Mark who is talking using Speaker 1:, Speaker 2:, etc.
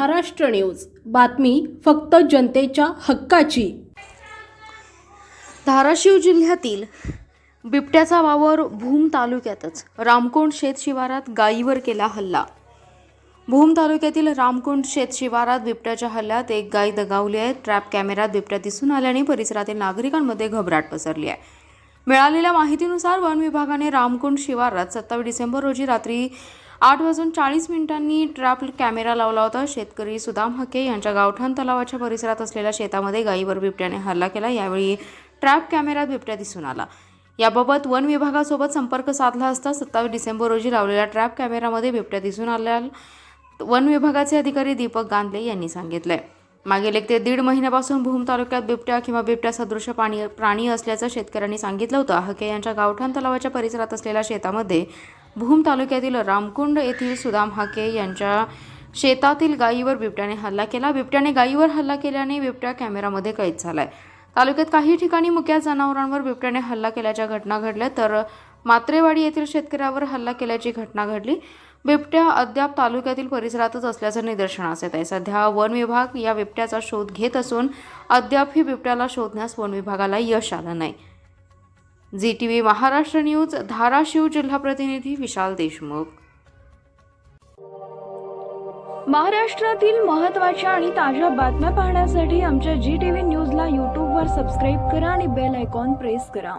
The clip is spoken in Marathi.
Speaker 1: महाराष्ट्र न्यूज. बातमी फक्त जनतेच्या हक्काची.
Speaker 2: धाराशिव जिल्ह्यातील बिबट्याचा वावर भूम तालुक्यातच. रामकोंड शेत शिवारात गायीवर केला हल्ला. भूम तालुक्यातील रामकुंड शेत शिवारात बिबट्याच्या हल्ल्यात एक गाय दगावली आहे. ट्रॅप कॅमेऱ्यात बिबट्या दिसून आल्याने परिसरातील नागरिकांमध्ये घबराट पसरली आहे. मिळालेल्या माहितीनुसार वन विभागाने रामकुंड शिवारात सत्तावीस डिसेंबर रोजी रात्री आठ वाजून चाळीस मिनिटांनी ट्रॅप कॅमेरा लावला होता. शेतकरी सुदाम हके यांच्या गावठाण तलावाच्या परिसरात असलेल्या शेतामध्ये गायीवर बिबट्याने हल्ला केला. यावेळी ट्रॅप कॅमेरात बिबट्या दिसून आला. याबाबत वन विभागासोबत संपर्क साधला असता सत्तावीस डिसेंबर रोजी लावलेल्या ट्रॅप कॅमेरामध्ये बिबट्या दिसून आल्या. वन विभागाचे अधिकारी दीपक गांधले यांनी सांगितले. मागील एक ते दीड महिन्यापासून भूम तालुक्यात बिबट्या किंवा बिबट्या सदृश पाणी प्राणी असल्याचं शेतकऱ्यांनी सांगितलं होतं. हके यांच्या गावठाण तलावाच्या परिसरात असलेल्या शेतामध्ये भूम तालुक्यातील रामकुंड येथील सुदाम हाके यांच्या शेतातील गायीवर बिबट्याने हल्ला केला. बिबट्याने गायीवर हल्ला केल्याने बिबट्या कॅमेरामध्ये कैद झालाय. तालुक्यात काही ठिकाणी मुक्या जनावरांवर बिबट्याने हल्ला केल्याच्या घटना घडल्या तर मात्रेवाडी येथील शेतकऱ्यावर हल्ला केल्याची घटना घडली. बिबट्या अद्याप तालुक्यातील परिसरातच असल्याचं निदर्शनास येत आहे सध्या वन विभाग या बिबट्याचा शोध घेत असून अद्यापही बिबट्याला शोधण्यास वन विभागाला यश आलं नाही. G T V Maharashtra news Dharashiv जिल्हा प्रतिनिधी विशाल देशमुख.
Speaker 3: महाराष्ट्रातील महत्त्वाच्या आणि ताज्या बातम्या पाहण्यासाठी आमच्या जी टी व्ही न्यूजला यूट्यूबवर सबस्क्राईब करा आणि बेल आयकॉन प्रेस करा.